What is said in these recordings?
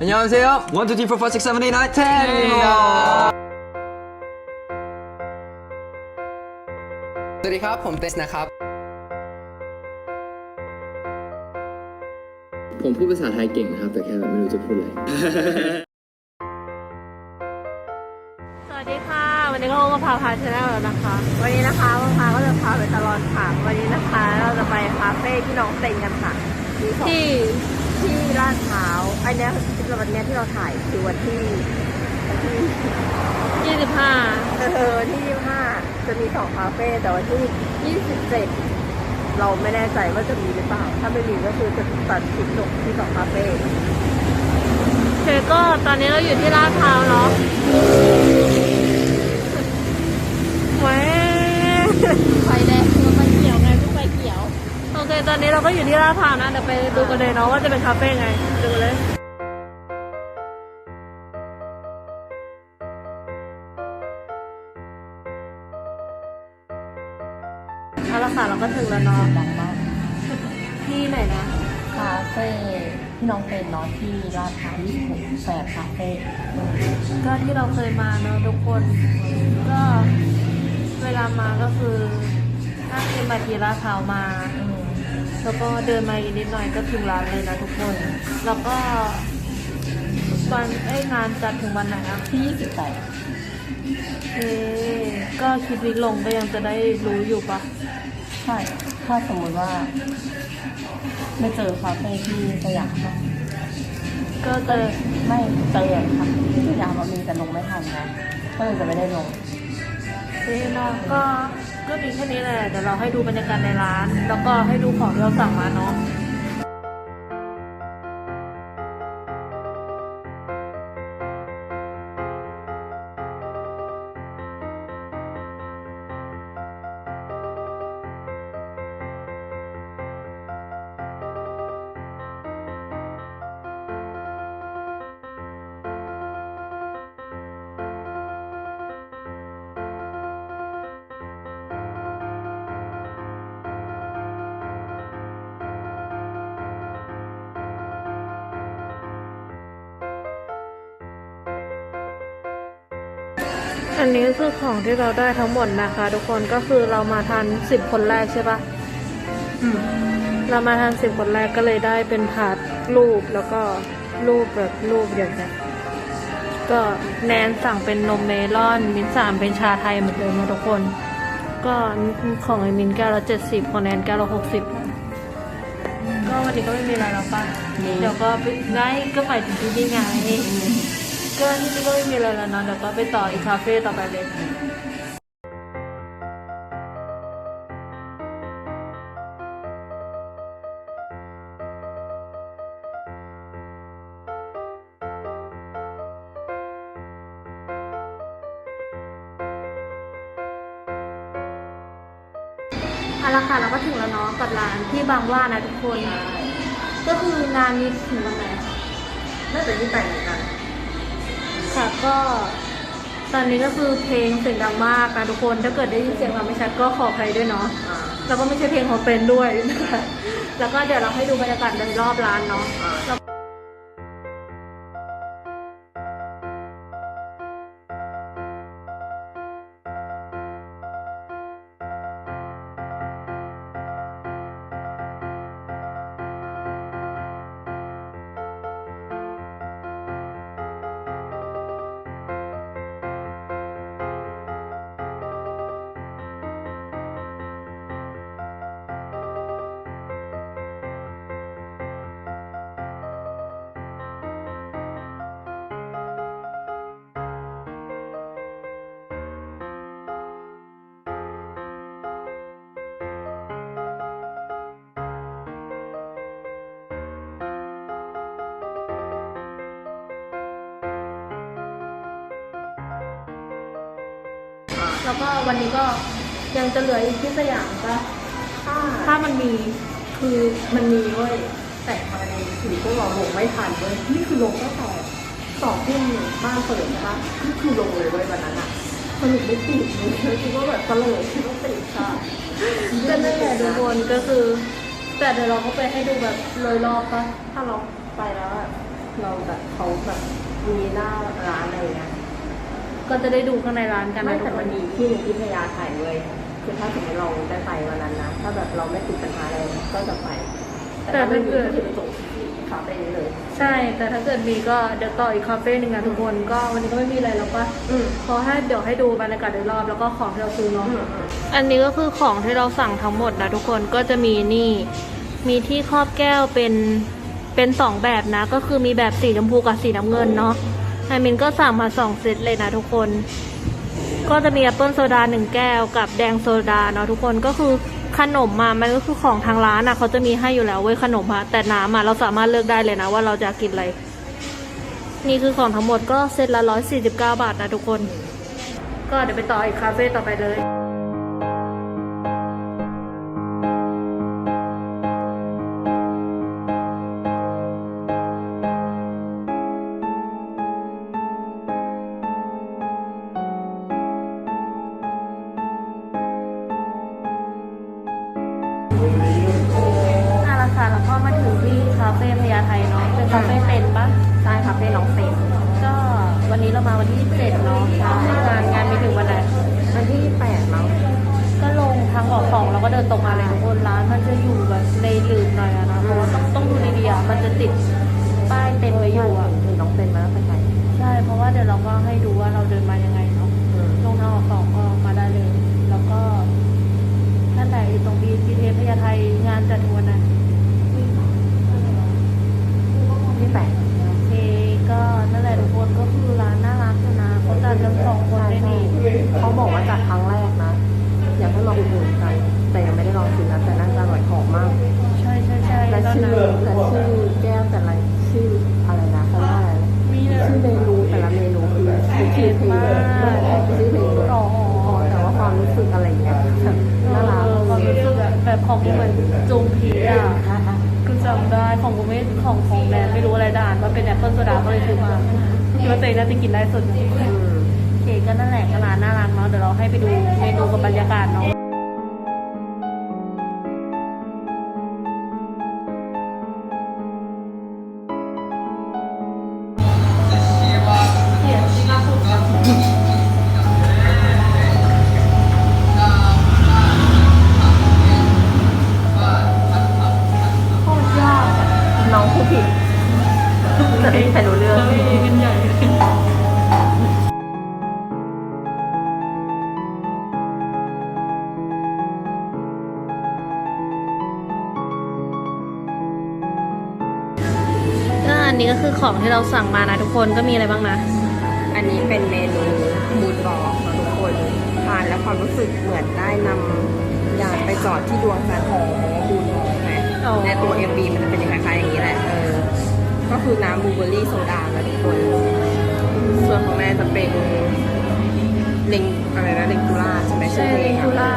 안녕하세요. 1, 2, 3, 4, 5, 6, 7, 8, 9, 10. 야. สวัสดีครับ ผมเตสนะครับ ผมพูดภาษาไทยเก่งนะครับ แต่แค่ไม่รู้จะพูดอะไร สวัสดีค่ะ วันนี้ก็มาพาพาชาแนลแล้วนะคะ วันนี้นะคะมาพาก็จะพาไปตลอดค่ะ วันนี้นะคะ เราจะไปคาเฟ่ที่น้องเต็งกันค่ะ ที่ ที่ลาดพร้าวอันเนี้ยคือวันเนี้ยที่เราถ่ายคือวันที่วันที่ยี่สิบห้าเออที่ยี่สิบห้าจะมีสองคาเฟ่แต่วันที่ยี่สิบเจ็ดเราไม่แน่ใจว่าจะมีหรือเปล่า ถ้าไม่มีก็คือจะตัดคลิปลงที่สองคาเฟ่โอเคก็ตอนนี้เราอยู่ที่ลาดพร้าวเนาะแหว เคตอนนี้เราก็อยู่ที่ลาดพร้าวนะเดี๋ยวไปดูกันเลยเนาะว่าจะเป็นคาเฟ่ไงดูกันเลยเอาละค่ะเราก็ถึงแล้วเนาะดังมากที่ไหนนะคาเฟ่ที่น้องเป็นเนาะที่ลาดพร้าว26แสบคาเฟ่ก็ที่เราเคยมาเนอะทุกคน ก็เวลามาก็คือนั่งเอ็มบาทีลาดพร้าวมาอืม แล้วก็เดินมาอีกนิดหน่อยก็ถึงร้านเลยนะทุกคน แล้วก็วันไอ้ยงานจัดถึงวันไหนอะที่28เอ๊ะก็คลิปวิกลงก็ยังจะได้รู้อยู่ปะใช่ ถ้าสมมติว่า ไม่เจอคาเฟ่ที่สยามเนอะก็เจอไม่เจอค่ะที่สยามมันมีแต่ลงไม่ทันนะก็เลยจะไม่ได้ลงเอ๊ะเนาะก็ ก็มีแค่นี้แหละเดี๋ยวเราให้ดูบรรยากาศในร้าน แล้วก็ให้ดูของที่เราสั่งมาเนาะ อันนี้คือของที่เราได้ทั้งหมดนะคะ ทุกคนก็คือเรามาทันสิบคนแรกใช่ปะอืมเรามาทันสิบคนแรกก็เลยได้เป็นถาดรูปแล้วก็รูปแบบรูปอย่างเงี้ยก็แนนสั่งเป็นนมเมลอน มินสั่งเป็นชาไทยเหมือนเดิมนะทุกคน ก็ของไอ้มินแก้วละเจ็ดสิบของแนนแก้วละหกสิบก็วันนี้ก็ไม่มีอะไรแล้วป่ะมีเดี๋ยวก็ไปได้ก็ไปถึงที่นี่ไง ก็ที่นี่ก็ไม่มีอะไรแล้วเนอะเดี๋ยวก็ไปต่ออีกคาเฟ่ต่อไปเลยเอาละค่ะเราก็ถึงแล้วเนาะกับร้านที่บางว่านะทุกคน ก็คืองานนี้ถึงวันไหนน่าจะที่แต่งกัน ค่ะก็ตอนนี้ก็คือเพลงเสียงดังมากนะทุกคน ถ้าเกิดได้ยินเสียงเราไม่ชัดก็ขออภัยด้วยเนาะแล้วก็ไม่ใช่เพลงของเฟนด้วยนะคะแล้วก็เดี๋ยวเราให้ดูบรรยากาศโดยรอบร้านเนาะ แล้วแล้วก็วันนี้ก็ยังจะเหลืออีกที่สยามปะถ้าถ้ามันมีคือมันมีเว้ยแต่ภายในสิริพวกเราลงไม่ทันเว้ยนี่คือลงตั้งแต่สองทุ่มบ้านเปิดใช่ปะนี่คือลงเลยเว้ยวันนั้นอะสรุปไม่ติดเลยคิดว่าแบบตะเลยคิดว่าติดค่ะก็นั่นแหละทุกคนก็คือ แต่เดี๋ยวเราก็ไปให้ดูแบบโดยรอบปะถ้าเราไปแล้วอะเราแบบเขาแบบมีหน้าร้านอะไรเงี้ย ก็จะได้ดูข้างในร้านกันไม่นะทุแต่กคมันนมีที่หนึ่งที่พญาไทเว้ยคือถ้าสมมติเราได้ไปวันนั้นนะ ถ้าแบบเราไม่ติดปัญหาอะไรก็จะไป แต่ถ้าไม่มีก็คือจบคาเฟ่นี้เลย ใช่ แต่ถ้าเกิดมีก็เดี๋ยวต่ออีกคาเฟ่หนึ่งนะทุกคนก็วันนี้ก็ไม่มีอะไรแล้วปะอืมขอให้เดี๋ยวให้ดูบรรยากาศโดยรอบแล้วก็ของที่เราซื้อเนาะ อืมอืม อันนี้ก็คือของที่เราสั่งทั้งหมดนะทุกคนก็จะมีนี่ มีที่ครอบแก้วเป็นเป็นสองแบบนะ ก็คือมีแบบสีชมพูกับสีน้ำเงินเนาะ ไอมินก็สั่งมาสองเซตเลยนะทุกคน ก็จะมีแอปเปิลโซดาหนึ่งแก้วกับแดงโซดาเนาะทุกคนก็คือขนมมามันก็คือของทางร้านอะเขาจะมีให้อยู่แล้วเว้ยขนมอะแต่น้ำอะเราสามารถเลือกได้เลยนะว่าเราจะกินอะไร นี่คือของทั้งหมดก็เซตละร้อยสี่สิบเก้าบาทนะทุกคน ก็เดี๋ยวไปต่ออีกคาเฟ่ต่อไปเลยาเฟ่พญาไทเนาะเป็นคาเฟ่เต็นท์ปะใช่คาเฟ่น้องเฟรมก็วันนี้เรามาวันที่ 27 เนาะงานงานมีถึงวันไหนวันที่แปดมั้งก็ลงทางออกสองแล้วก็เดินตรงมาเลยทุกคนร้านมันจะอยู่แบบในหลืมหน่อยอะนะเพราะว่าต้องต้องดูดีๆอะมันจะติดป้ายเต็มไว้อยู่อะมีน้องเฟรมมาแล้วไปไหนใช่เพราะว่าเดี๋ยวเราก็ให้ดูว่าเราเดินมายังไงเนาะ อืม ลงทางออกสองก็มาได้เลย แล้วก็นั่นแหละอยู่ตรงบีทีเทพญาไทงานจัดถึงวันไหน ที่แปด โอเคก็นั่นแหละทุกคนก็คือร้านน่ารักอยู่นะเขาจัดกันสองคนได้นี่ เขาบอกว่าจากครั้งแรกนะ อยากให้ มาอุดหนุนกัน แต่ยังไม่ได้ลองกินนะแต่น่าจะอร่อยหอมมากใช่ใช่ใช่และแล้วชื่อนะและชื่อแก้วแต่ละชื่ออะไรนะเขาเรียกว่าอะไรนะมีเลยชื่อเมนูแต่ละเมนูคือคือชื่อเพลงชื่อเพลงเลยอ๋อแต่ว่าความรู้สึกอะไรอย่างเงี้ยแบบน่ารักความรู้สึกอะแบบของกูเหมือนจุงพีอะกูจำได้ของกูไม่ของของแบรนด์ไม่รู้อะไรด่านว่าเป็นแอปเปิลโซดาก็เลยซื้อมาคิดว่าตัวเองน่าจะกินได้สุดอืมโอเคก็นั่นแหละก็ร้านน่ารักเนาะเดี๋ยวเราให้ไปดูเมนูกับบรรยากาศเนาะ นนี้ก็คือของที่เราสั่งมานะทุกคนก็มีอะไรบ้างนะ อันนี้เป็นเมนูมูนบอกนะทุกคนทานแล้วความรู้สึกเหมือนได้นำยานไปจอดที่ดวงจันทร์ของมูนบอกไหมอ๋อในตัว MV มันจะเป็นคล้ายๆอย่างนี้แหละเออก็คือน้ำบลูเบอร์รี่โซดานะทุกคน ส่วนของแม่จะเป็นลิงอะไรนะลิงตูล่าใช่ไหมใช่อเพลงอะ Lingula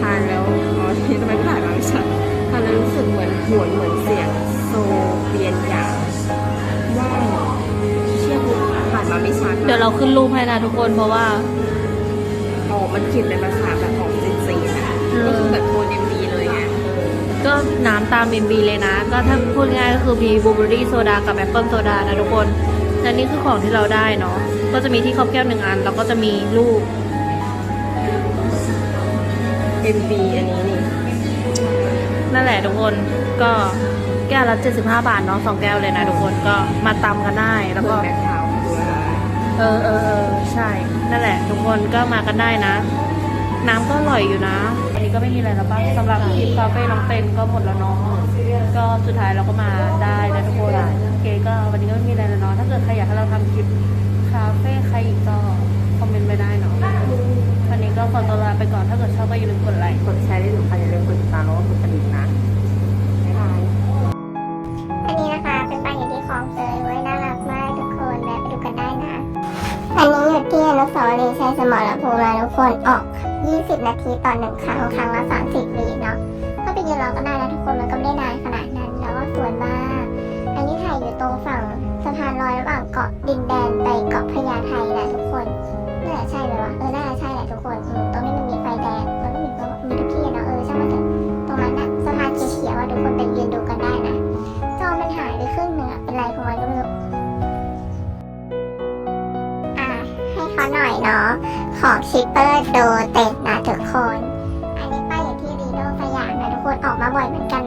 ทานแล้วอ๋อที่ทำไมไม่ถ่ายมาไม่ใช่ทานแล้วรู้สึกเหมือนหวนเหมือนเสียงโซเปียนอย่างว่าว เชี่ยคุณผ่านมาไม่ชัดนะเดี๋ยวเราขึ้นรูปให้นะทุกคนเพราะว่า อ๋อมันเขียนเป็นภาษาแบบของจีนจีนอะเออก็คือแบบโทนเอ็มบีเลยไงก็น้ำตามเมมบีเลยนะ ก็ถ้าพูดง่ายก็คือมีบลูเบอร์รี่โซดากับแอปเปิลโซดานะทุกคนและนี่คือของที่เราได้เนาะก็จะมีที่ครอบแก้วหนึ่งอัน แล้วก็จะมีรูปเอ็มบีอันนี้นี่ นั่นแหละทุกคนก็แก้วละ75 บาทเนาะสองแก้วเลยนะทุกคนก็มาตำกันได้แล้วเพื่ก็อแบ็คเท้าด้วยเออเออเออใช่ นั่นแหละ ทุกคนก็มากันได้นะ น้ำก็อร่อยอยู่นะ วันนี้ก็ไม่มีอะไรแล้วป่ะสำหรับคลิปคาเฟ่น้องเต็นก็หมดแล้วเนาะก็สุดท้ายเราก็มาได้นะทุกคนโอเคก็วันนี้ก็ไม่มีอะไรแล้วเนาะถ้าเกิดใครอยากให้เราทำคลิปคาเฟ่ใครอีกก็คอมเมนต์ไปได้เนาะวันนี้ก็ขอตัวลาไปก่อนถ้าเกิดชอบก็อย่าลืมกดไลค์กดแชร์ได้หรือใครอย่าลืมกดติดตามแล้วก็กดกระดิ่งนะ บ้านอยู่ที่คลองเตยไว้ยน่ารักมากทุกคนแวะไปดูกันได้นะ อันนี้อยู่ที่อนุสาวรีย์ชัยสมรภูมินะทุกคนออก 20 นาทีต่อหนึ่งครั้งครั้งละ 30วิเนาะถ้าไปยืนรอก็ได้นะทุกคนมันก็ไม่ได้นานขนาดนั้นแล้วก็สวยมาก อันนี้ถ่ายอยู่ตรงฝั่งสะพานลอยระหว่างเกาะดินแดนไปเกาะพญาไทนะทุกคนน่าจะใช่ไหมวะเออน่าจะใช่แหละทุกคนตรงนี้ นาะของคิปเปอร์โดเต็ดนะทุกคน อันนี้ป้ายอยู่ที่รีโนายามนะทุกคนออกมาบ่อยเหมือนกัน